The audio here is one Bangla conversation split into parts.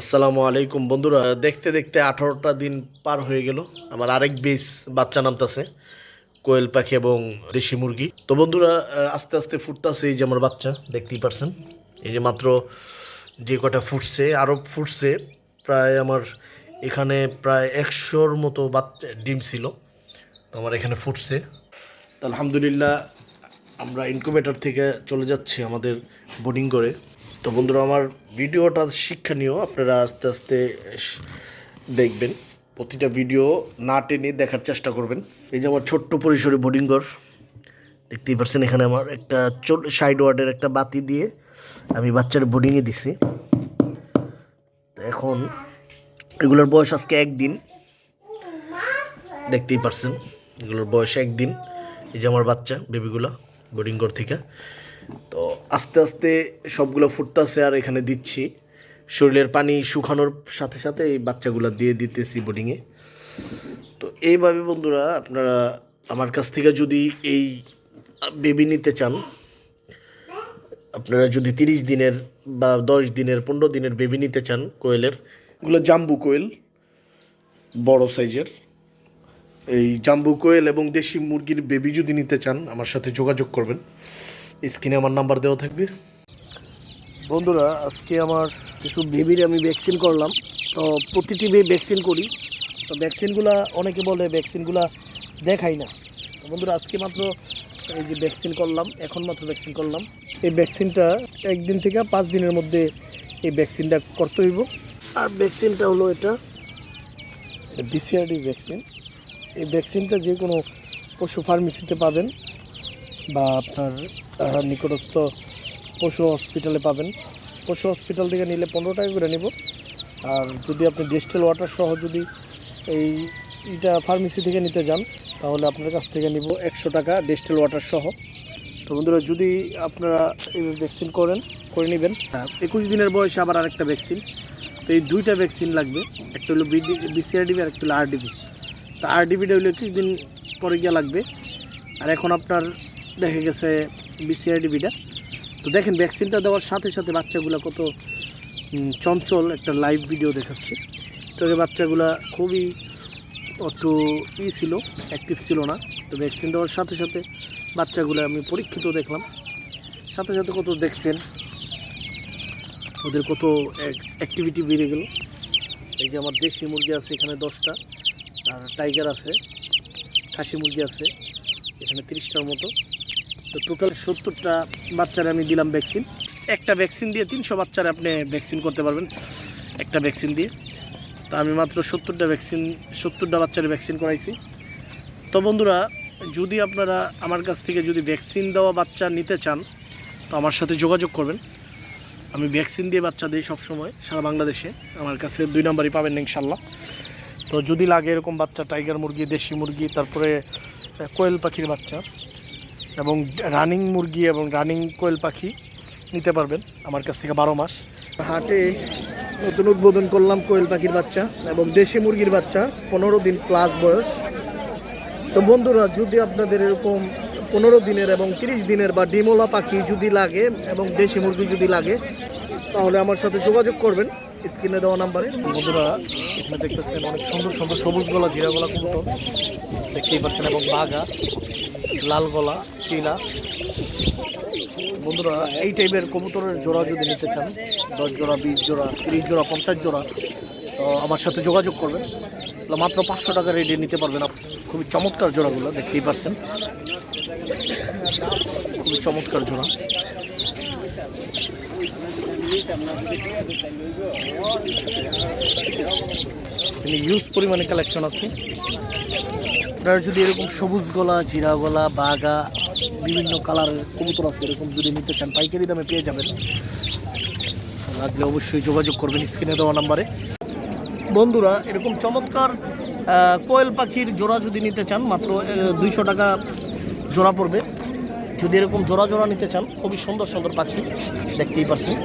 আসসালামু আলাইকুম বন্ধুরা। দেখতে দেখতে আঠারোটা দিন পার হয়ে গেল। আমার আরেক বেশ বাচ্চা নামতাছে, কোয়েল পাখি এবং দেশি মুরগি। তো বন্ধুরা আস্তে আস্তে ফুটতেছে এই যে আমার বাচ্চা, দেখতেই পারছেন। এই যে মাত্র যে কটা ফুটছে আরও ফুটছে, প্রায় আমার এখানে প্রায় একশোর মতো বাচ্চা, ডিম ছিল। তো আমার এখানে ফুটছে। তো আলহামদুলিল্লাহ, আমরা ইনকুবেটর থেকে চলে যাচ্ছি আমাদের বোর্ডিং করে। তো বন্ধুরা, আমার ভিডিওটা শিক্ষণীয়। আপনারা আস্তে আস্তে দেখবেন। প্রতিটা ভিডিও না টেনে দেখার চেষ্টা করবেন। এই যে আমার ছোট্ট পরিসরে বোর্ডিং ঘর, দেখতেই পাচ্ছেন এখানে আমার একটা সাইড ওয়ার্ডের একটা বাতি দিয়ে আমি বাচ্চার বোর্ডিংয়ে দিছি। তো এখন এগুলোর বয়স আজকে একদিন। দেখতেই পারছেন, এগুলোর বয়স একদিন। এই যে আমার বাচ্চা বেবিগুলো বোর্ডিং ঘর থেকে। তো আস্তে আস্তে সবগুলো ফুটতেছে আর এখানে দিচ্ছি। শরীরের পানি শুকানোর সাথে সাথে এই বাচ্চাগুলো দিয়ে দিতেছি বোর্ডিংয়ে তো এইভাবে বন্ধুরা আপনারা আমার কাছ থেকে যদি এই বেবি নিতে চান, আপনারা যদি তিরিশ দিনের বা দশ দিনের, পনেরো দিনের বেবি নিতে চান কোয়েলের, এগুলো জাম্বু কোয়েল, বড় সাইজের। এই জাম্বু কোয়েল এবং দেশি মুরগির বেবি যদি নিতে চান, আমার সাথে যোগাযোগ করবেন। স্ক্রিনে আমার নাম্বার দেওয়া থাকবে। বন্ধুরা, আজকে আমার কিছু বেবির আমি ভ্যাকসিন করলাম। তো প্রতিটি বেবি ভ্যাকসিন করি। তো ভ্যাকসিনগুলা অনেকে বলে ভ্যাকসিনগুলা দেখাই না। বন্ধুরা, আজকে মাত্র এই যে ভ্যাকসিন করলাম, এখন মাত্র ভ্যাকসিন করলাম। এই ভ্যাকসিনটা একদিন থেকে পাঁচ দিনের মধ্যে এই ভ্যাকসিনটা করতে হইব। আর ভ্যাকসিনটা হলো এটা বিসিআরডি ভ্যাকসিন এই ভ্যাকসিনটা যে কোনো পশু ফার্মেসিতে পাবেন। বা আপনার নিকটস্থ পশু হসপিটালে পাবেন। পশু হসপিটাল থেকে নিলে পনেরো টাকা করে নিব। আর যদি আপনি ডিস্টেল ওয়াটার সহ যদি এই এটা ফার্মেসি থেকে নিতে যান, তাহলে আপনার কাছ থেকে নিব একশো টাকা ডিস্টেল ওয়াটার সহ। তো বন্ধুরা, যদি আপনারা এই ভ্যাকসিন করেন, করে নেবেন। একুশ দিনের বয়সে আবার আরেকটা ভ্যাকসিন তো এই দুইটা ভ্যাকসিন লাগবে। একটা হলো বিডি বিসিআরডিবি আর একটা হলো আরডিবি তো আরডিবিটা হলো একুশ দিন পরে গিয়ে লাগবে। আর এখন আপনার দেখা গেছে বিসিআরডিবিটা তো দেখেন ভ্যাকসিনটা দেওয়ার সাথে সাথে বাচ্চাগুলো কত চঞ্চল একটা লাইভ ভিডিও দেখাচ্ছে। তো বাচ্চাগুলা খুবই অত ই ছিল অ্যাক্টিভ ছিল না। তো ভ্যাকসিন দেওয়ার সাথে সাথে বাচ্চাগুলো আমি পরীক্ষিত দেখলাম। সাথে সাথে কত দেখছেন, ওদের কত অ্যাক্টিভিটি বেড়ে গেল। এই যে আমার দেশি মুরগি আছে এখানে দশটা, আর টাইগার আছে, খাসি মুরগি আছে, এখানে তিরিশটার মতো। তো টোটাল সত্তরটা বাচ্চারা আমি দিলাম ভ্যাকসিন। একটা ভ্যাকসিন দিয়ে তিনশো বাচ্চারা আপনি ভ্যাকসিন করতে পারবেন, একটা ভ্যাকসিন দিয়ে। তো আমি মাত্র সত্তরটা ভ্যাকসিন, সত্তরটা বাচ্চার ভ্যাকসিন করাইছি। তো বন্ধুরা, যদি আপনারা আমার কাছ থেকে যদি ভ্যাকসিন দেওয়া বাচ্চা নিতে চান, তো আমার সাথে যোগাযোগ করবেন। আমি ভ্যাকসিন দিয়ে বাচ্চা দিই সবসময়, সারা বাংলাদেশে। আমার কাছে দুই নম্বরই পাবেন ইনশাল্লাহ। তো যদি লাগে এরকম বাচ্চা, টাইগার মুরগি, দেশি মুরগি, তারপরে কোয়েল পাখির বাচ্চা এবং রানিং মুরগি এবং রানিং কোয়েল পাখি নিতে পারবেন আমার কাছ থেকে বারো মাস। হাটে নতুন উদ্বোধন করলাম কোয়েল পাখির বাচ্চা এবং দেশি মুরগির বাচ্চা পনেরো দিন প্লাস বয়স। তো বন্ধুরা যদি আপনাদের এরকম পনেরো দিনের এবং তিরিশ দিনের বা ডিমোলা পাখি যদি লাগে এবং দেশি মুরগি যদি লাগে তাহলে আমার সাথে যোগাযোগ করবেন স্ক্রিনে দেওয়া নাম্বারে। বন্ধুরা এখানে দেখতেছেন অনেক সুন্দর সুন্দর সবুজ গলা জিরা গলা কবুতর। দেখতেই পাচ্ছেন এবং বাঘা। লাল গলা চিলা বন্ধুরা, এই টাইপের কবুতরের জোড়া যদি নিতে চান, দশ জোড়া, বিশ জোড়া, তিরিশ জোড়া, পঞ্চাশ জোড়া, তো আমার সাথে যোগাযোগ করবেন। মাত্র পাঁচশো টাকা রেডি নিতে পারবেন খুবই চমৎকার জোড়াগুলো, দেখতেই পাচ্ছেন। খুবই চমৎকার জোড়া। ইউজ পরিমাণে কালেকশন আছে। আপনার যদি এরকম সবুজ গলা, জিরা গলা, বাগা, বিভিন্ন কালারের কবুতর আছে, এরকম যদি নিতে চান, পাইকারি দামে পেয়ে যাবেন। লাগলে অবশ্যই যোগাযোগ করবেন স্ক্রিনে দেওয়া নাম্বারে। বন্ধুরা, এরকম চমৎকার কোয়েল পাখির জোড়া যদি নিতে চান, মাত্র দুইশো টাকা জোড়া পড়বে। যদি এরকম জোড়া জোড়া নিতে চান, খুবই সুন্দর সুন্দর পাখি, দেখতেই পাচ্ছেন।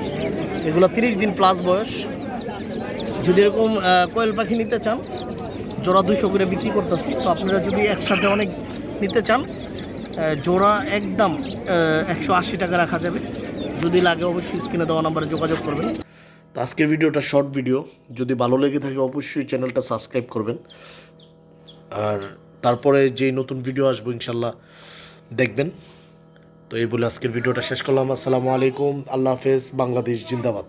এগুলো তিরিশ দিন প্লাস বয়স। যদি এরকম কোয়েল পাখি নিতে চান জোড়া দুইশো করে বিক্রি করতেছি। তো আপনারা যদি একসাথে অনেক নিতে চান জোড়া একদম একশো আশি টাকা রাখা যাবে। যদি লাগে অবশ্যই স্ক্রিনে দেওয়া নাম্বারে যোগাযোগ করবেন। তো আজকের ভিডিওটা শর্ট ভিডিও যদি ভালো লেগে থাকে অবশ্যই চ্যানেলটা সাবস্ক্রাইব করবেন। আর তারপরে যেই নতুন ভিডিও আসব ইনশাল্লাহ দেখবেন। তো এই বলে আজকের ভিডিওটা শেষ করলাম। আসসালামু আলাইকুম। আল্লাহ হাফেজ। বাংলাদেশ জিন্দাবাদ।